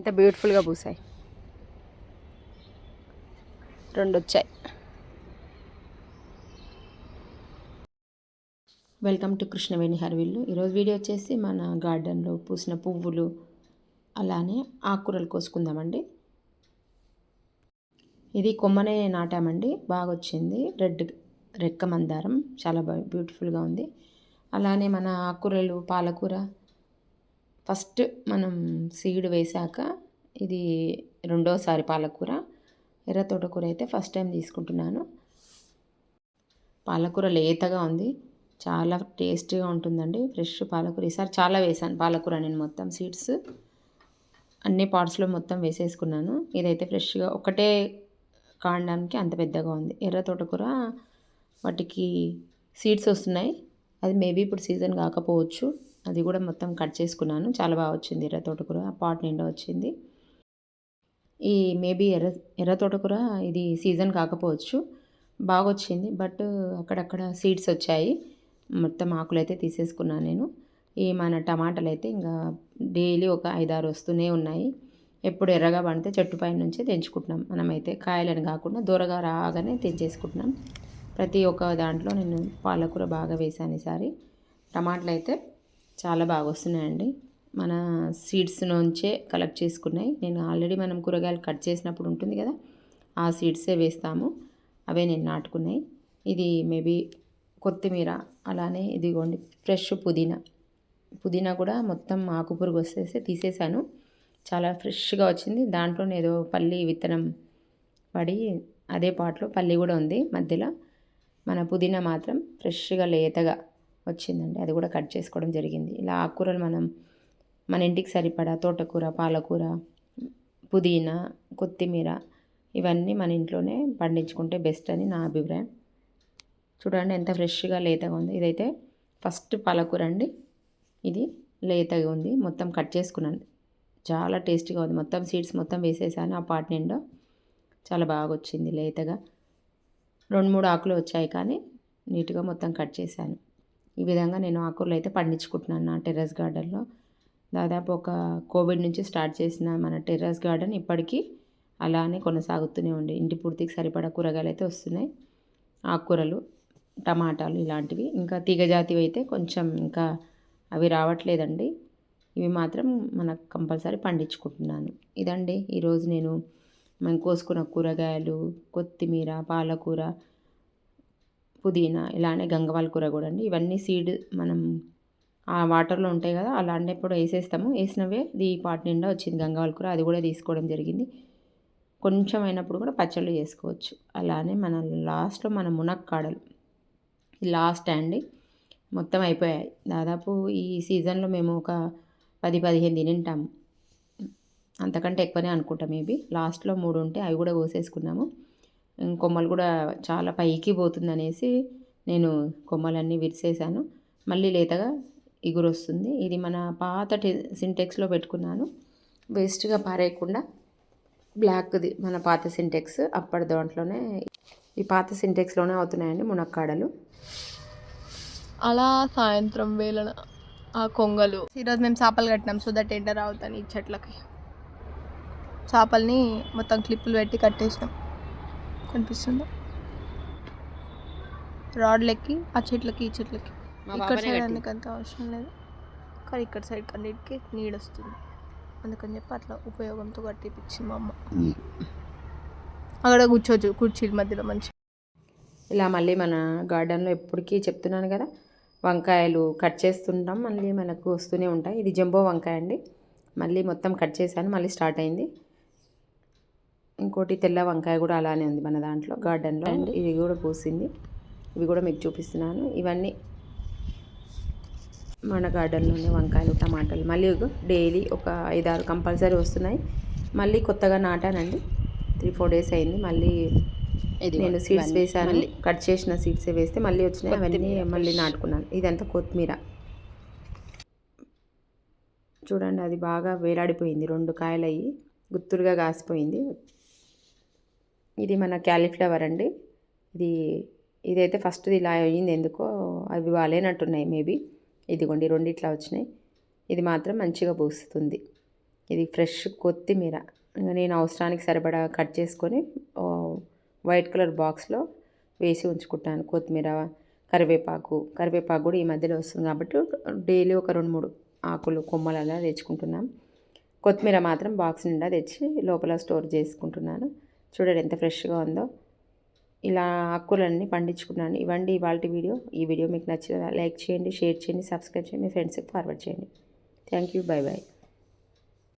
ఎంత బ్యూటిఫుల్గా పూసాయి. రెండు వచ్చాయి వెల్కమ్ టు కృష్ణవేణి హర్విల్లు. ఈరోజు వీడియో వచ్చేసి మన గార్డెన్లో పూసిన పువ్వులు అలానే ఆకుకూరలు కోసుకుందామండి. ఇది కొమ్మనే నాటామండి. బాగా వచ్చింది రెడ్ రెక్క మందారం. చాలా బాగా బ్యూటిఫుల్గా ఉంది. అలానే మన ఆకుకూరలు పాలకూర ఫస్ట్ మనం సీడ్ వేశాక ఇది రెండోసారి పాలకూర. ఎర్ర తోటకూర అయితే ఫస్ట్ టైం తీసుకుంటున్నాను. పాలకూర లేతగా ఉంది. చాలా టేస్టీగా ఉంటుందండి. ఫ్రెష్ పాలకూర. ఈసారి చాలా వేసాను పాలకూర నేను మొత్తం సీడ్స్. అన్ని పార్ట్స్లో మొత్తం వేసేసుకున్నాను. ఇదైతే ఫ్రెష్గా ఒకటే కాండానికి అంత పెద్దగా ఉంది. ఎర్ర తోటకూర వాటికి సీడ్స్ వస్తున్నాయి. అది మేబీ ఇప్పుడు సీజన్ కాకపోవచ్చు. అది కూడా మొత్తం కట్ చేసుకున్నాను. చాలా బాగా వచ్చింది ఎర్ర తోటకూర. పాట్ నిండా వచ్చింది. ఈ మేబీ ఎర్ర ఎర్ర తోటకూర ఇది సీజన్ కాకపోవచ్చు. బాగా వచ్చింది. బట్ అక్కడక్కడ సీడ్స్ వచ్చాయి. మొత్తం ఆకులు అయితే తీసేసుకున్నాను నేను. ఈ మన టమాటాలు అయితే ఇంకా డైలీ ఒక ఐదారు వస్తూనే ఉన్నాయి. ఎప్పుడు ఎర్రగా పడితే చెట్టు పైన నుంచే తెంచుకుంటున్నాం. మనమైతే కాయలని కాకుండా దూరగా రాగానే తెంచేసుకుంటున్నాం. ప్రతి ఒక్క దాంట్లో నేను పాలకూర బాగా వేసాను ఈసారి. టమాటాలు అయితే చాలా బాగా వస్తున్నాయండి. మన సీడ్స్ నుంచే కలెక్ట్ చేసుకున్నాయి. నేను ఆల్రెడీ మనం కూరగాయలు కట్ చేసినప్పుడు ఉంటుంది కదా ఆ సీడ్సే వేస్తాము. అవే నేను నాటుకున్నాయి. ఇది మేబీ కొత్తిమీర అలానే ఇదిగోండి ఫ్రెష్ పుదీనా. పుదీనా కూడా మొత్తం ఆకు పురుగు వస్తేసి తీసేసాను. చాలా ఫ్రెష్గా వచ్చింది. దాంట్లోనే ఏదో పల్లి విత్తనం పడి అదే పాటలో పల్లి కూడా ఉంది మధ్యలో. మన పుదీనా మాత్రం ఫ్రెష్గా లేతగా వచ్చిందండి. అది కూడా కట్ చేసుకోవడం జరిగింది. ఇలా ఆకుకూరలు మనం మన ఇంటికి సరిపడా తోటకూర పాలకూర పుదీనా కొత్తిమీర ఇవన్నీ మన ఇంట్లోనే పండించుకుంటే బెస్ట్ అని నా అభిప్రాయం. చూడండి ఎంత ఫ్రెష్గా లేతగా ఉంది. ఇదైతే ఫస్ట్ పాలకూర అండి. ఇది లేతగా ఉంది. మొత్తం కట్ చేసుకున్నాను. చాలా టేస్టీగా ఉంది. మొత్తం సీడ్స్ మొత్తం వేసేసాను. ఆ పాట్ నిండా చాలా బాగా వచ్చింది లేతగా. రెండు మూడు ఆకులు వచ్చాయి కానీ నీట్గా మొత్తం కట్ చేశాను. ఈ విధంగా నేను ఆకుకూరలు అయితే పండించుకుంటున్నాను నా టెర్రస్ గార్డెన్లో. దాదాపు ఒక కోవిడ్ నుంచి స్టార్ట్ చేసిన మన టెర్రస్ గార్డెన్ ఇప్పటికీ అలానే కొనసాగుతూనే ఉండే ఇంటి పూర్తికి సరిపడా కూరగాయలు అయితే వస్తున్నాయి. ఆకుకూరలు టమాటాలు ఇలాంటివి. ఇంకా తీగజాతివి అయితే కొంచెం ఇంకా అవి రావట్లేదండి. ఇవి మాత్రం మనకు కంపల్సరీ పండించుకుంటున్నాను. ఇదండి ఈరోజు నేను మనం కోసుకున్న కూరగాయలు కొత్తిమీర పాలకూర పుదీనా ఇలానే గంగవాల కూర కూడా అండి. ఇవన్నీ సీడ్ మనం ఆ వాటర్లో ఉంటాయి కదా అలాంటప్పుడు వేసేస్తాము. వేసినవే ఈ పాట నిండా వచ్చింది గంగవాల కూర అది కూడా తీసుకోవడం జరిగింది. కొంచెం అయినప్పుడు కూడా పచ్చళ్ళు చేసుకోవచ్చు. అలానే మన లాస్ట్లో మన మునక్కాడలు. లాస్ట్ అండి. మొత్తం అయిపోయాయి. దాదాపు ఈ సీజన్లో మేము ఒక పది పదిహేను తినింటాము. అంతకంటే ఎక్కువనే అనుకుంటాం మేబీ. లాస్ట్లో మూడు ఉంటే అవి కూడా కోసేసుకున్నాము. కొమ్మలు కూడా చాలా పైకి పోతుంది అనేసి నేను కొమ్మలన్నీ విరిసేసాను. మళ్ళీ లేతగా ఇగురు వస్తుంది. ఇది మన పాత సింటెక్స్లో పెట్టుకున్నాను. వేస్ట్గా పారేయకుండా బ్లాక్ది మన పాత సింటెక్స్ అప్పటి దాంట్లోనే ఈ పాత సింటెక్స్లోనే అవుతున్నాయండి మునక్కాడలు. అలా సాయంత్రం వేళన ఆ కొంగలు ఈరోజు మేము చేపలు కట్టినాం. సో దట్ ఎండ రావుతాను ఈ చెట్లకి. చేపల్ని మొత్తం క్లిప్పులు పెట్టి కట్టేసినాం. కనిపిస్తుందా? రాడ్లెక్కి ఆ చెట్లకి ఈ చెట్లకి. మా ఇక్కడ సైడ్. అందుకంత అవసరం లేదు. కానీ ఇక్కడ సైడ్ కన్నిటికి నీడ వస్తుంది అందుకని చెప్పి అట్లా ఉపయోగంతో కట్టిపించింది మా అమ్మ. అక్కడ కూర్చోవచ్చు కుర్చీల మధ్యలో మంచి ఇలా మళ్ళీ మన గార్డెన్లో ఎప్పటికీ చెప్తున్నాను కదా వంకాయలు కట్ చేస్తుంటాం మళ్ళీ మనకు వస్తూనే ఉంటాయి. ఇది జంబో వంకాయ అండి. మళ్ళీ మొత్తం కట్ చేశాను మళ్ళీ స్టార్ట్ అయింది. ఇంకోటి తెల్ల వంకాయ కూడా అలానే ఉంది మన దాంట్లో గార్డెన్లో. అండ్. ఇది కూడా పూసింది. ఇవి కూడా మీకు చూపిస్తున్నాను. ఇవన్నీ మన గార్డెన్లోనే వంకాయలు టమాటాలు. మళ్ళీ డైలీ ఒక ఐదారు కంపల్సరీ వస్తున్నాయి. మళ్ళీ కొత్తగా నాటానండి. త్రీ ఫోర్ డేస్ అయింది. మళ్ళీ నేను సీడ్స్ వేసాను కట్ చేసిన సీడ్స్ వేస్తే మళ్ళీ వచ్చినాయి. అవన్నీ మళ్ళీ నాటుకున్నాను. ఇదంతా కొత్తిమీర. చూడండి అది బాగా వేలాడిపోయింది. రెండు కాయలు అయ్యి గుత్తులుగా కాసిపోయింది. ఇది మన క్యాలీఫ్లవర్ అండి. ఇది ఇదైతే ఫస్ట్ ఇలా అయ్యింది ఎందుకో అవి బాగాలేనట్టున్నాయి మేబీ. ఇదిగోండి రెండు ఇట్లా వచ్చినాయి. ఇది మాత్రం మంచిగా పూస్తుంది. ఇది ఫ్రెష్ కొత్తిమీర. నేను అవసరానికి సరిపడా కట్ చేసుకొని వైట్ కలర్ బాక్స్లో వేసి ఉంచుకుంటాను. కొత్తిమీర కరివేపాకు కరివేపాకు కూడా ఈ మధ్యలో వస్తుంది కాబట్టి డైలీ ఒక రెండు మూడు ఆకులు కొమ్మలలా తెచ్చుకుంటున్నాం. కొత్తిమీర మాత్రం బాక్స్ నిండా తెచ్చి లోపల స్టోర్ చేసుకుంటున్నాను. చూడండి ఎంత ఫ్రెష్గా ఉందో. ఇలా ఆకుకూరలన్నీ పండించుకున్నాను. ఇవ్వండి ఇవాళ వీడియో. ఈ వీడియో మీకు నచ్చిన లైక్ చేయండి షేర్ చేయండి సబ్స్క్రైబ్ చేయండి మీ ఫ్రెండ్స్కి ఫార్వర్డ్ చేయండి. Thank you. Bye bye